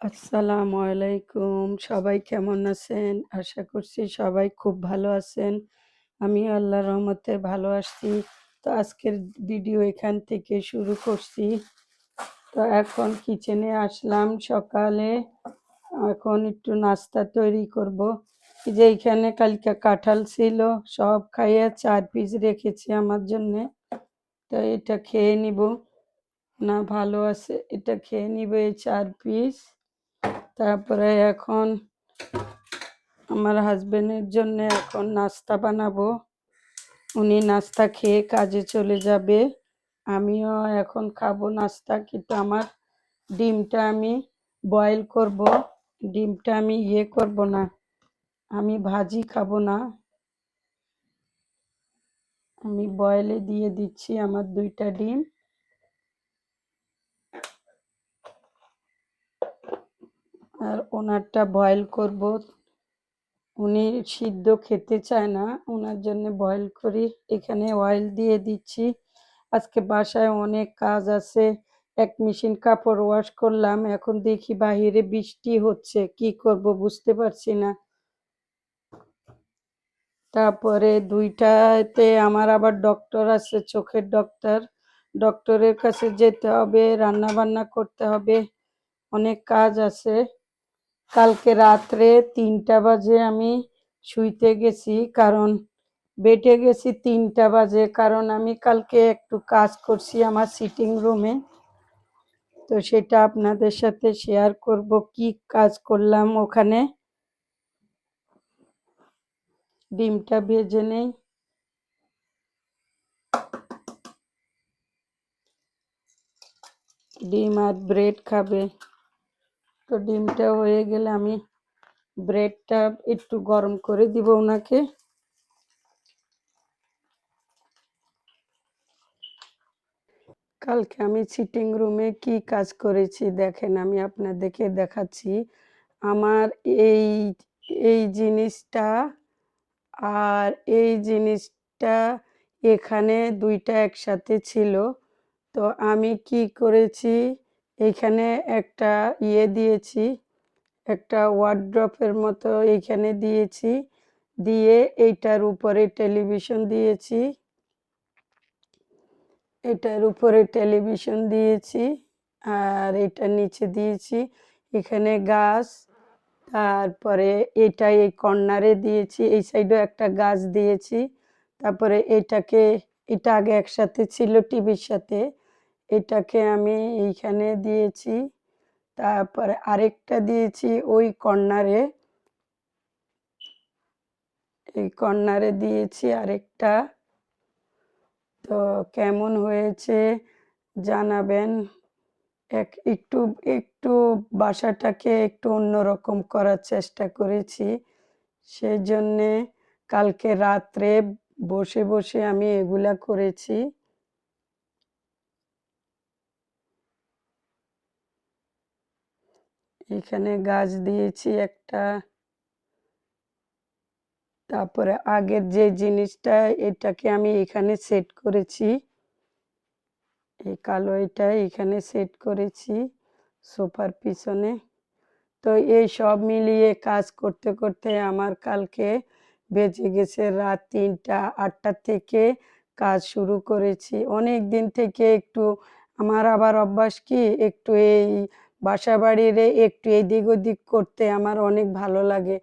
আসসালামু আলাইকুম। সবাই কেমন আছেন? আশা করছি সবাই খুব ভালো আছেন। আমি আল্লাহ রহমতে ভালো আছি। তো আজকের ভিডিও এখান থেকে শুরু করছি। তো এখন কিচেনে আসলাম সকালে। এখন একটু নাস্তা তৈরি করব। যে এইখানে কালকে কাঁঠাল ছিল, সব খাইয়ে চার পিস রেখেছি আমার জন্যে। তো এটা খেয়ে নিব। না ভালো আছে, এটা খেয়ে নিব এই ৪ পিস। তারপরে এখন আমার হাসবেন্ডের জন্য এখন নাস্তা বানাবো। উনি নাস্তা খেয়ে কাজে চলে যাবে। আমিও এখন খাব নাস্তা, কিন্তু আমার ডিমটা আমি বয়েল করব। ডিমটা আমি ইয়ে করব না, আমি ভাজি খাব না। আমি বয়েলে দিয়ে দিচ্ছি আমার দুইটা ডিম। আর ওনারটা বয়েল করব। উনি সিদ্ধ খেতে চায় না ওনার জন্য বয়েল করি। এখানে অয়েল দিয়ে দিচ্ছি। আজকে বাসায় অনেক কাজ আছে। এক মেশিন কাপড় ওয়াশ করলাম। এখন দেখি বাহিরে বৃষ্টি হচ্ছে। কি করব বুঝতে পারছি না। তারপরে দুইটাতে আমার আবার ডক্টর আছে, চোখের ডক্টর ডক্টরের কাছে যেতে হবে রান্না বান্না করতে হবে। অনেক কাজ আছে। কালকে রাত্রে তিনটা বাজে আমি শুইতে গেছি, কারণ বেটে গেছি তিনটা বাজে, কারণ আমি কালকে একটু কাজ করছি আমার সিটিং রুমে তো সেটা আপনাদের সাথে শেয়ার করব, কি কাজ করলাম ওখানে। ডিমটা ভেজে নেই। ডিম আর ব্রেড খাবে। তো ডিমটা হয়ে গেলে আমি ব্রেডটা একটু গরম করে দিব ওনাকে। কালকে আমি সিটিং রুমে কি কাজ করেছি দেখেন, আমি আপনাদেরকে দেখাচ্ছি। আমার এই এই জিনিসটা আর এই জিনিসটা এখানে দুইটা একসাথে ছিল। তো আমি কি করেছি এখানে একটা ইয়ে দিয়েছি, একটা ওয়ার্ড্রপের মতো এইখানে দিয়েছি, দিয়ে এইটার উপরে টেলিভিশন দিয়েছি, এটার উপরে টেলিভিশন দিয়েছি, আর এটার নিচে দিয়েছি, এখানে গাছ, তারপরে এটা এই কর্নারে দিয়েছি, এই সাইডেও একটা গাছ দিয়েছি, তারপরে এটাকে, এটা আগে একসাথে ছিল টিভির সাথে এটাকে আমি এইখানে দিয়েছি, তারপরে আরেকটা দিয়েছি ওই কর্নারে এই কর্নারে দিয়েছি আরেকটা। তো কেমন হয়েছে জানাবেন। এক, একটু একটু বাসাটাকে একটু অন্যরকম করার চেষ্টা করেছি। সেই জন্যে কালকে রাত্রে বসে বসে আমি এগুলা করেছি। এখানে গাছ দিয়েছি একটা। তারপরে আগের যে জিনিসটা, এটাকে আমি এখানে সেট করেছি। এই কালো এটা এখানে সেট করেছি সোফার পিছনে। তো এই সব মিলিয়ে কাজ করতে করতে আমার কালকে বেজে গেছে রাত তিনটা, আটটা থেকে কাজ শুরু করেছি। অনেক দিন থেকে একটু, আমার আবার অভ্যাস কি? একটু এই বাসা বাড়ির একটু এদিক ওদিক করতে আমার অনেক ভালো লাগে।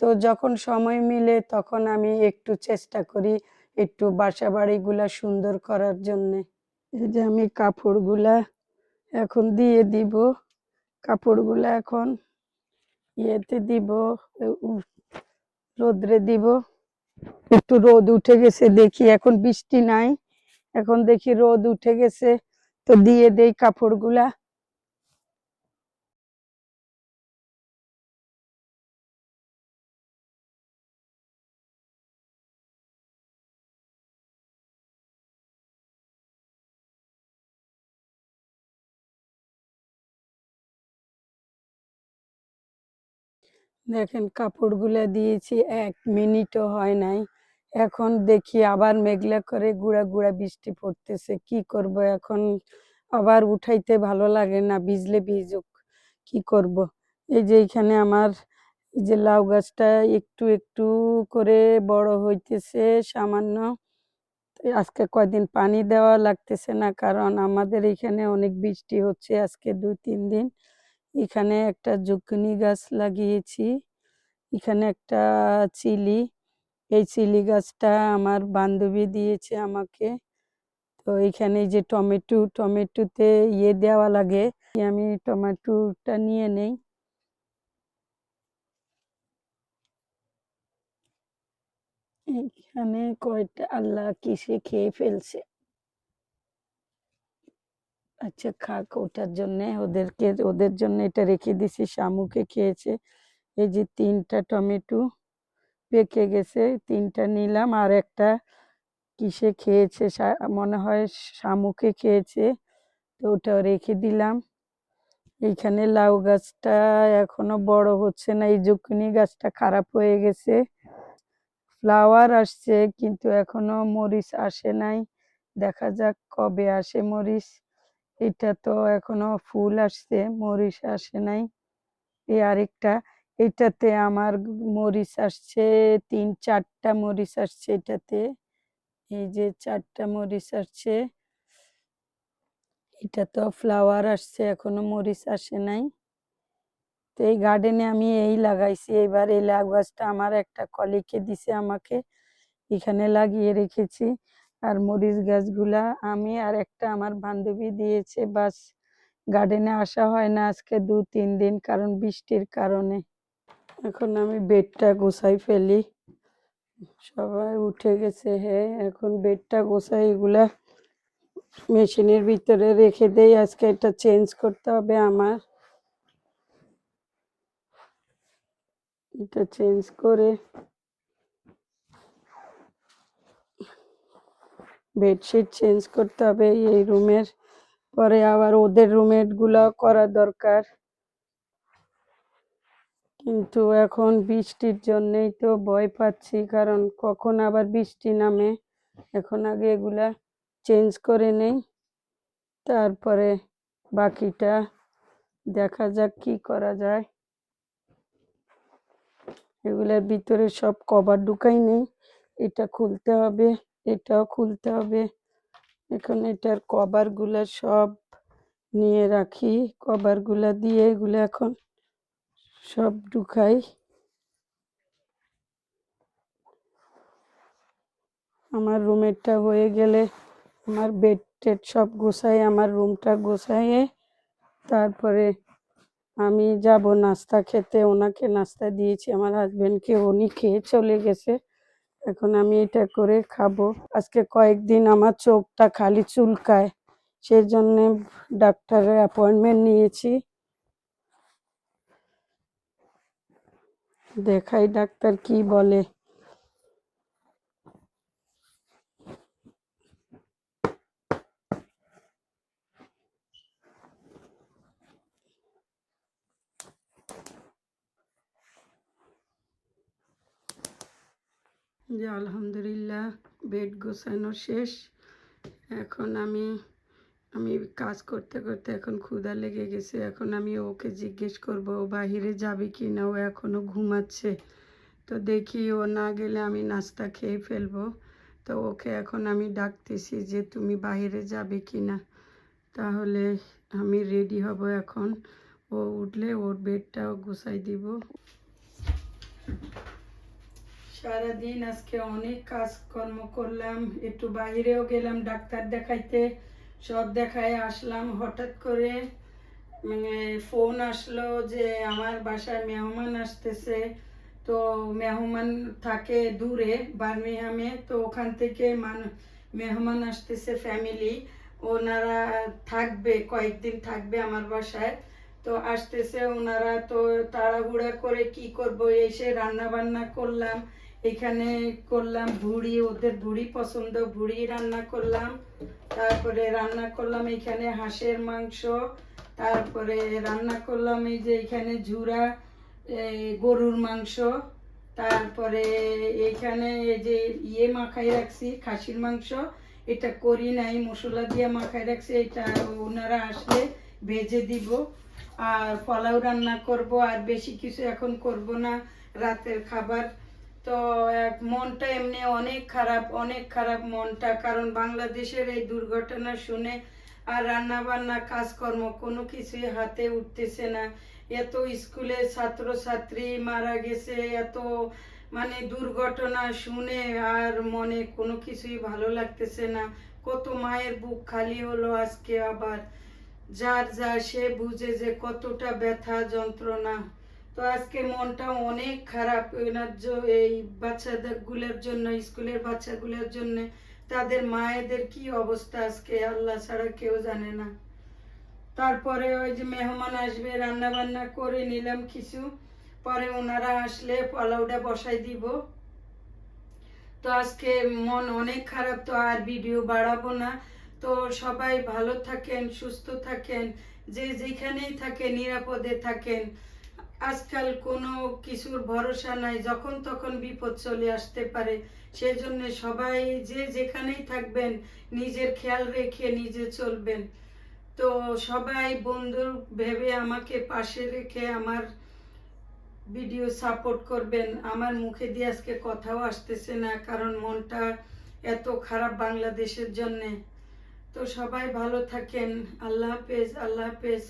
তো যখন সময় মিলে তখন আমি একটু চেষ্টা করি একটু বাসা বাড়িগুলা সুন্দর করার জন্যে। এই যে আমি কাপড়গুলা এখন দিয়ে দিব। কাপড়গুলা এখন ইয়েতে দিব রোদ্রে দিব। একটু রোদ উঠে গেছে দেখি, এখন বৃষ্টি নাই। এখন দেখি রোদ উঠে গেছে। তো দিয়ে দেই কাপড়গুলা। দেখেন কাপড়গুলা দিয়েছি, এক মিনিটও হয় নাই। এখন দেখি আবার মেঘলা করে গুড়া গুড়া বৃষ্টি পড়তেছে, কি করব এখন? আবার উঠাইতে ভালো লাগে না, ভিজলে ভিজুক, কি করব? এই যে এখানে আমার, এই যে লাউ গাছটা একটু একটু করে বড় হইতেছে, সামান্য। আজকে কয়দিন পানি দেওয়া লাগতেছে না, কারণ আমাদের এখানে অনেক বৃষ্টি হচ্ছে আজকে দুই তিন দিন। এখানে একটা জুকিনি গাছ লাগিয়েছি। এখানে একটা চিলি। এই চিলি গাছটা আমার বান্ধবী দিয়েছে আমাকে। তো এখানে যে টমেটো, টমেটোতে ইয়ে দেওয়া লাগে, আমি টমেটোটা নিয়ে নেই। এখানে কয়টা আল্লাহ কিসে খেয়ে ফেলছে? আচ্ছা খাক, ওটার জন্য ওদেরকে, ওদের জন্য এটা রেখে দিছি। শামুকে খেয়েছে। এই যে তিনটা টমেটো পেকে গেছে, তিনটা নিলাম। আর একটা কিসে খেয়েছে? মনে হয় শামুকে খেয়েছে। তো ওটাও রেখে দিলাম। এইখানে লাউ গাছটা এখনও বড় হচ্ছে না। এই জুকিনি গাছটা খারাপ হয়ে গেছে। ফ্লাওয়ার আসছে, কিন্তু এখনও মরিচ আসে নাই। দেখা যাক কবে আসে মরিচ। এটা তো এখনও ফুল আসছে, মরিচ আসে নাই। এই আরেকটা, এটাতে আমার মরিচ আসছে, তিন চারটা মরিচ আসছে এটাতে। এই যে চারটা মরিচ আসছে, এটা তো ফ্লাওয়ার আসছে, এখনও মরিচ আসে নাই। তো এই গার্ডেনে আমি এই লাগাইছি, এবার এই লাউ গাছটা আমার একটা কলিগকে দিছে আমাকে, এখানে লাগিয়ে রেখেছি। আর মরিচ গাছগুলা আমি আর একটা আমার বান্ধবী দিয়েছে, বাস গার্ডেনে আসা হয় না আজকে দু তিন দিন কারণ বৃষ্টির কারণে। এখন আমি বেডটা গোছাই ফেলি। সবাই উঠে গেছে, হে, এখন বেডটা গোছাই এগুলা মেশিনের ভিতরে রেখে দেই, আজকে এটা চেঞ্জ করতে হবে আমার। এটা চেঞ্জ করে বেডশিট চেঞ্জ করতে হবে, এই রুমের পরে আবার ওদের রুমেরগুলো করা দরকার। কিন্তু এখন বৃষ্টির জন্যই তো ভয় পাচ্ছি, কারণ কখন আবার বৃষ্টি নামে। এখন আগে এগুলা চেঞ্জ করে নেই। তারপরে বাকিটা দেখা যাক কি করা যায়। এগুলার ভিতরে সব কভার ঢুকাই নেই, এটা খুলতে হবে। এটাও খুলতে হবে। এখন এটার কভারগুলা সব নিয়ে রাখি। কভারগুলা দিয়ে এগুলো এখন সব ঢুকাই। আমার রুমেরটা হয়ে গেলে আমার বেড টেড সব গোছাই, আমার রুমটা গোছাইয়ে তারপরে আমি যাব নাস্তা খেতে। ওনাকে নাস্তা দিয়েছি, আমার হাজব্যান্ডকে উনি খেয়ে চলে গেছে। এখন আমি এটা করে খাব। আজকে কয়েকদিন আমার চোখটা খালি চুলকায় সেই জন্যে ডাক্তারের অ্যাপয়েন্টমেন্ট নিয়েছি। দেখাই ডাক্তার কি বলে যে আলহামদুলিল্লাহ, বেড গোছানো শেষ। এখন আমি আমি কাজ করতে করতে এখন ক্ষুধা লেগে গেছে। এখন আমি ওকে জিজ্ঞেস করব, ও বাহিরে যাবে কি না ও এখনও ঘুমাচ্ছে। তো দেখি ও না গেলে আমি নাস্তা খেয়ে ফেলব। তো ওকে এখন আমি ডাকতেছি যে, তুমি বাহিরে যাবে কি না তাহলে আমি রেডি হব এখন। ও উঠলে ওর বেডটাও গুছাই দিব। সারাদিন আজকে অনেক কাজকর্ম করলাম, একটু বাইরেও গেলাম ডাক্তার দেখাইতে। সব দেখায় আসলাম, হঠাৎ করে মানে ফোন আসলো যে আমার বাসায় মেহমান আসতেছে। তো মেহমান থাকে দূরে, বার্মিহামে, তো ওখান থেকে মান, মেহমান আসতেছে ফ্যামিলি। ওনারা থাকবে, কয়েকদিন থাকবে আমার বাসায়। তো আসতেছে, ওনারা তো তাড়াহুড়া করে কি করব, এসে রান্না বান্না করলাম। এখানে করলাম ভুড়ি, ওদের ভুড়ি পছন্দ, ভুড়ি রান্না করলাম। তারপরে রান্না করলাম এখানে হাঁসের মাংস। তারপরে রান্না করলাম এই যে এখানে ঝুরা গরুর মাংস। তারপরে এখানে এই যে ইয়ে মাখাই রাখছি, খাসির মাংস। এটা করি নাই, মশলা দিয়ে মাখাই রাখছি, এটা ওনারা আসলে ভেজে দিব। আর পোলাও রান্না করব, আর বেশি কিছু এখন করব না। রাতের খাবার তো মনটা এমনি অনেক খারাপ অনেক খারাপ মনটা। কারণ বাংলাদেশের এই দুর্ঘটনা শুনে আর রান্না বান্না কাজকর্ম কোনো কিছুই হাতে উঠতেছে না। এত স্কুলের ছাত্র ছাত্রী মারা গেছে, এত মানে দুর্ঘটনা শুনে আর মনে কোনো কিছুই ভালো লাগতেছে না। কত মায়ের বুক খালি হলো আজকে আবার। যার যা সে বুঝে যে কতটা ব্যথা যন্ত্রণা। তো আজকে মনটা অনেক খারাপ। এনার এই বাচ্চাদেরগুলোর জন্য, স্কুলের বাচ্চাগুলোর জন্য, তাদের মায়েদের কি অবস্থা আজকে? আল্লাহ ছাড়া কেউ জানে না। তারপরে ওই যে মেহমান আসবে রান্না বান্না করে নিলাম কিছু। পরে ওনারা আসলে পোলাওটা বসাই দিব। তো আজকে মন অনেক খারাপ, তো আর ভিডিও বাড়াবো না। তো সবাই ভালো থাকেন, সুস্থ থাকেন, যে যেখানেই থাকেন, নিরাপদে থাকেন। আজকাল কোনো কিছুর ভরসা নাই, যখন তখন বিপদ চলে আসতে পারে। সেজন্য সবাই যে যেখানেই থাকবেন, নিজের খেয়াল রেখে নিজে চলবেন। তো সবাই বন্ধু ভেবে আমাকে পাশে রেখে আমার ভিডিও সাপোর্ট করবেন। আমার মুখে দিয়ে আজকে কথাও আসতেছে না, কারণ মনটা এত খারাপ বাংলাদেশের জন্যে। তো সবাই ভালো থাকেন। আল্লাহ হাফেজ আল্লাহ হাফেজ।